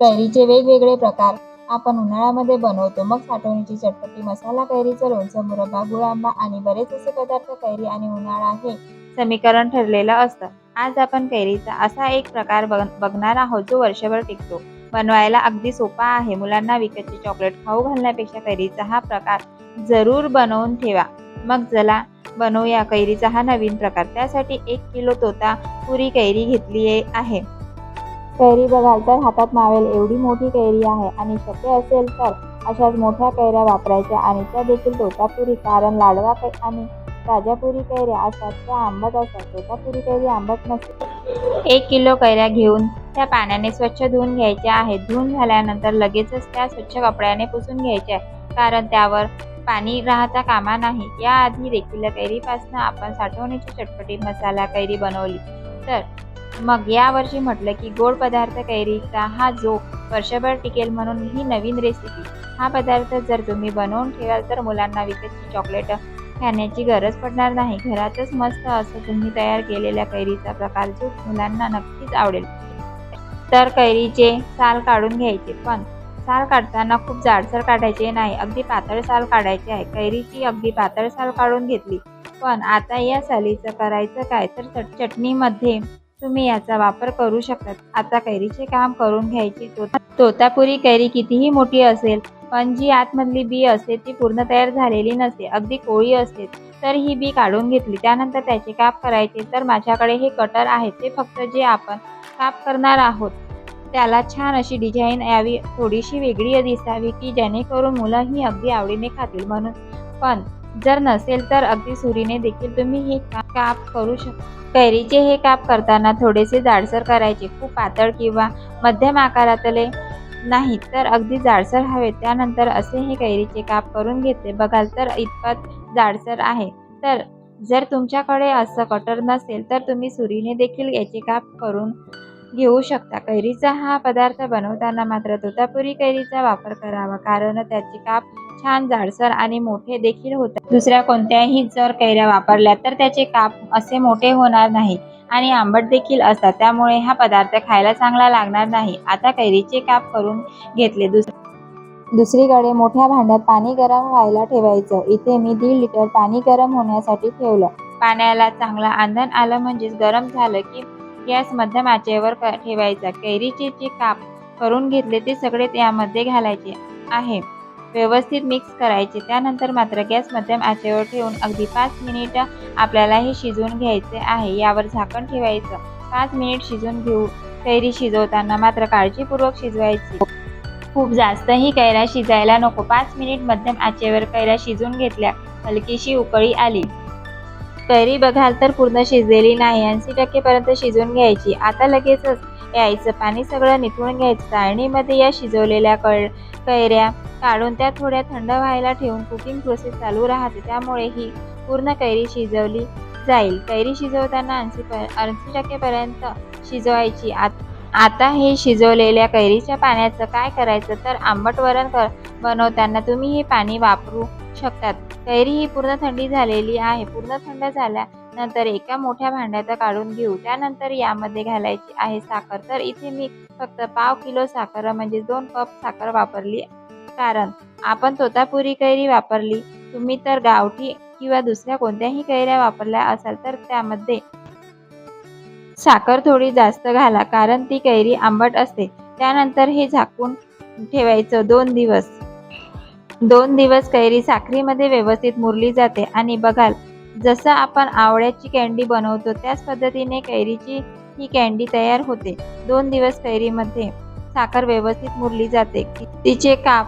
कैरीचे वेगवेगळे प्रकार. आपण उन्हाळ्यामध्ये बनवतो. मग साठवणीची चटपटी मसाला कैरीचं लोणचं मुरब्बा गुळ आंबा आणि बरेच असे पदार्थ कैरी आणि उन्हाळा हे समीकरण ठरलेलं असतं. आज आपण कैरीचा असा एक प्रकार बघ बघणार आहोत जो वर्षभर टिकतो. बनवायला अगदी सोपा आहे. मुलांना विकतचे चॉकलेट खाऊ घालण्यापेक्षा कैरीचा हा प्रकार जरूर बनवून ठेवा. मग चला बनवूया कैरीचा हा नवीन प्रकार. त्यासाठी एक किलो तोता पुरी कैरी घेतली आहे. कैरी बघाल तर हातात मावेल एवढी मोठी कैरी आहे आणि शक्य असेल तर अशाच मोठ्या कैऱ्या वापरायच्या आणि त्या देखील तोतापुरी कारण लाडवा कै आणि राजापुरी कैऱ्या असतात. त्या आंबट असतात. तोतापुरी कैरी आंबट नसते. एक किलो कैऱ्या घेऊन त्या पाण्याने स्वच्छ धुवून घ्यायच्या आहेत. धुवून झाल्यानंतर लगेचच त्या स्वच्छ कपड्याने पुसून घ्यायच्या कारण त्यावर पाणी राहता कामा नाही. याआधी देखील कैरीपासून आपण साठवणीची चटपटी मसाला कैरी बनवली. तर मग यावर्षी म्हटलं की गोड पदार्थ कैरीचा हा जो वर्षभर टिकेल म्हणून ही नवीन रेसिपी हा पदार्थ जर तुम्ही बनवून ठेवाल तर मुलांना विकतची चॉकलेट खाण्याची गरज पडणार नाही. घरातच मस्त असं तुम्ही तयार केलेल्या कैरीचा प्रकार जो मुलांना नक्कीच आवडेल. तर कैरीचे साल काढून घ्यायचे पण साल काढताना खूप जाडसर काढायचे नाही. अगदी पातळ साल काढायची आहे. कैरीची अगदी पातळ साल काढून घेतली. पण आता या सालीचं करायचं काय? तर चट चटणीमध्ये तुम्ही याचा वापर करू शकतात आता कैरीचे काम करून घ्यायची. तोता तोतापुरी कैरी कितीही मोठी असेल पण जी आतमधली बी असते ती पूर्ण तयार झालेली नसते. अगदी कोळी असते. तर ही बी काढून घेतली. त्यानंतर त्याचे काप करायचे. तर माझ्याकडे हे कटर आहे. ते फक्त जे आपण काप करणार आहोत. त्याला छान अशी डिझाईन यावी थोडीशी वेगळी दिसावी की जेणेकरून मुलं ही अगदी आवडीने खातील म्हणून. पण जर नसेल तर अगदी सुरीने देखील तुम्ही हे काप करू शकता कैरीचे हे काप करताना थोडेसे जाडसर करायचे. खूप पातळ किंवा मध्यम आकारातले नाही तर अगदी जाडसर हवे त्यानंतर असे हे कैरीचे काप करून घेतले. बघाल तर इतपत जाडसर आहे. तर जर तुमच्याकडे असं कटर नसेल तर तुम्ही सुरीने देखील याचे काप करून घेऊ शकता. कैरीचा हा पदार्थ बनवताना मात्र तोतापुरी कैरीचा वापर करावा कारण त्याचे काप छान जाडसर आणि मोठे देखील होतात. दुसऱ्या कोणत्याही जर कैऱ्या वापरल्या तर त्याचे काप असे मोठे होणार नाही आणि आंबट देखील असतात. त्यामुळे हा पदार्थ खायला चांगला लागणार नाही. आता कैरीचे काप करून घेतले. दुस दुसरीकडे मोठ्या भांड्यात पाणी गरम व्हायला ठेवायचं. इथे मी दीड लिटर पाणी गरम होण्यासाठी ठेवलं. पाण्याला चांगला आंधण आलं म्हणजेच गरम झालं की गॅस मध्यम आचेवर क- ठेवायचा. कैरीचे जे काप करून घेतले ते सगळे त्यामध्ये घालायचे आहे. व्यवस्थित मिक्स करायचे. त्यानंतर मात्र गॅस मध्यम आचेवर ठेवून अगदी पाच मिनिट आपल्याला हे शिजवून घ्यायचे आहे. यावर झाकण ठेवायचं. पाच मिनिट शिजवून घेऊ. कैरी शिजवताना मात्र काळजीपूर्वक शिजवायची. खूप जास्तही कैऱ्या शिजायला नको. पाच मिनिट मध्यम आचेवर कैऱ्या शिजवून घेतल्या. हलकीशी उकळी आली. कैरी बघाल तर पूर्ण शिजलेली नाही. ऐंशी टक्केपर्यंत शिजवून घ्यायची. आता लगेचच यायचं पाणी सगळं निथळून घ्यायचं. चाळणीमध्ये या शिजवलेल्या कळ कैऱ्या काढून त्या थोड्या थंड व्हायला ठेवून कुकिंग प्रोसेस चालू राहते. त्यामुळे ही पूर्ण कैरी शिजवली जाईल. कैरी शिजवताना ऐंशी प ऐंशी टक्केपर्यंत शिजवायची. आत आता हे शिजवलेल्या कैरीच्या पाण्याचं काय करायचं? तर आंबट वरण कर बनवताना तुम्ही हे पाणी वापरू शकतात. कैरी ही पूर्ण थंडी झालेली आहे. पूर्ण थंड झाल्यानंतर एका मोठ्या भांड्यात काढून घेऊ. त्यानंतर यामध्ये घालायची आहे साखर. तर इथे मी फक्त पाव किलो साखर म्हणजे दोन कप साखर वापरली. कारण आपण तोतापुरी कैरी वापरली. तुम्ही तर गावठी किंवा दुसऱ्या कोणत्याही कैऱ्या वापरल्या असाल तर त्यामध्ये साखर थोडी जास्त घाला. कारण ती कैरी आंबट असते. त्यानंतर हे झाकून ठेवायचं दोन दिवस. दोन दिवस कैरी साखरीमध्ये व्यवस्थित मुरली जाते. आणि बघाल जसं आपण आवळ्याची कॅन्डी बनवतो त्याच पद्धतीने कैरीची ही कॅन्डी तयार होते. दोन दिवस कैरीमध्ये साखर व्यवस्थित मुरली जाते. तिचे काप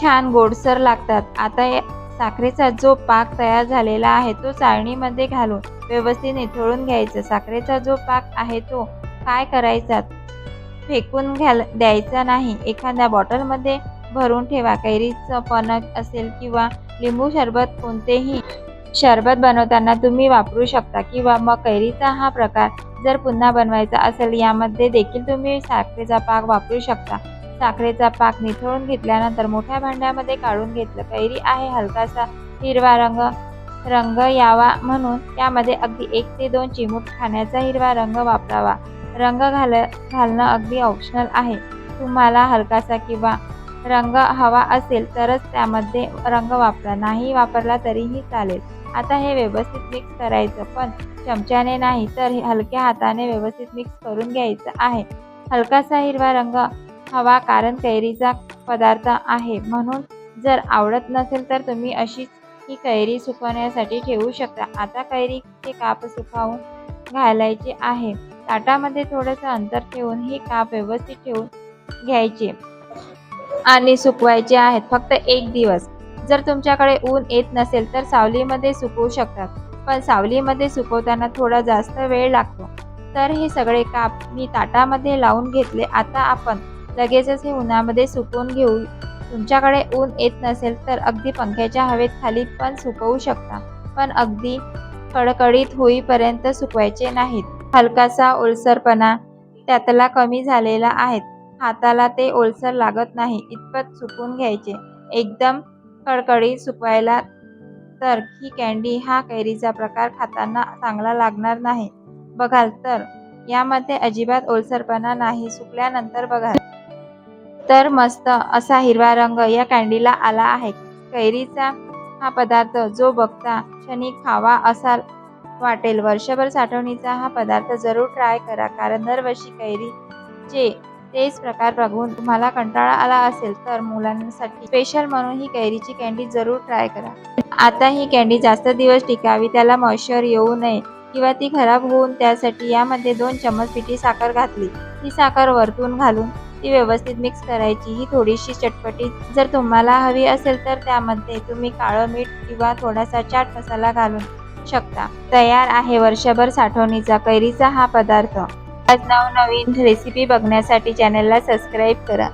छान गोडसर लागतात. आता साखरेचा जो पाक तयार झालेला आहे तो चाळणीमध्ये घालून व्यवस्थित निथळून घ्यायचा. साखरेचा जो पाक आहे तो काय करायचा? फेकून घाल द्यायचा नाही. एखाद्या बॉटलमध्ये भरून ठेवा. कैरीचं पणक असेल किंवा लिंबू सरबत कोणतेही शरबत बनवताना तुम्ही वापरू शकता. किंवा मग कैरीचा हा प्रकार जर पुन्हा बनवायचा असेल यामध्ये देखील तुम्ही साखरेचा पाक वापरू शकता. साखरेचा पाक निथळून घेतल्यानंतर मोठ्या भांड्यामध्ये काढून घेतलं. कैरी आहे हलकासा हिरवा रंग रंग यावा म्हणून त्यामध्ये अगदी एक ते दोन चिमूट खाण्याचा हिरवा रंग वापरावा. रंग घाल घालणं अगदी ऑप्शनल आहे. तुम्हाला हलकासा किंवा रंग हवा असेल तरच त्यामध्ये रंग वापरा. नाही वापरला तरीही चालेल. आता हे व्यवस्थित मिक्स करायचं पण चमच्याने नाही तर हे हलक्या हाताने व्यवस्थित मिक्स करून घ्यायचं आहे. हलकासा हिरवा रंग हवा कारण कैरीचा पदार्थ आहे. म्हणून जर आवडत नसेल तर तुम्ही अशीच ही कैरी सुकवण्यासाठी ठेवू शकता. आता कैरीचे काप सुकावून घालायचे आहे. ताटामध्ये थोडंसं अंतर ठेवून हे काप व्यवस्थित ठेवून घ्यायचे. आणि सुकवायचे आहेत. फक्त एक दिवस. जर तुमच्याकडे ऊन येत नसेल तर सावलीमध्ये सुकवू शकतात. पण सावलीमध्ये सुकवताना थोडा जास्त वेळ लागतो. तर हे सगळे काप मी ताटामध्ये लावून घेतले. आता आपण लगेचच हे उन्हामध्ये सुकवून घेऊ. तुमच्याकडे ऊन येत नसेल तर अगदी पंख्याच्या हवेत खाली पण सुकवू शकता. पण अगदी कडकडीत होईपर्यंत सुकवायचे नाहीत. हलकासा ओलसरपणा त्यातला कमी झालेला आहे. हाताला ते ओलसर लागत नाही इतपत सुकून घ्यायचे. एकदम कडकडीत सुकवायला तर ही कॅन्डी हा कैरीचा प्रकार खाताना चांगला लागणार नाही. बघाल तर यामध्ये अजिबात ओलसरपणा नाही सुकल्यानंतर बघाल. तर मस्त असा हिरवा रंग या कॅन्डीला आला आहे. कैरीचा हा पदार्थ जो बघता क्षणी खावा असा वाटेल. वर्षभर साठवणीचा हा पदार्थ जरूर ट्राय करा कारण दरवर्षी कैरीचे तेच प्रकार बघून तुम्हाला कंटाळा आला असेल तर मुलांसाठी स्पेशल म्हणून ही कैरीची कॅन्डी जरूर ट्राय करा. आता ही कॅन्डी जास्त दिवस टिकावी त्याला मॉइश्चर येऊ नये किंवा ती खराब होऊन त्यासाठी यामध्ये दोन चमच पिठी साखर घातली. ही साखर वरतून घालून ती व्यवस्थित मिक्स करायची. ही थोडीशी चटपटी जर तुम्हाला हवी असेल तर त्यामध्ये तुम्ही काळं मीठ किंवा थोडासा चाट मसाला घालून शकता. तयार आहे वर्षभर साठवणीचा कैरीचा हा पदार्थ. आज नवनवीन रेसिपी बघण्यासाठी चॅनलला सबस्क्राईब करा.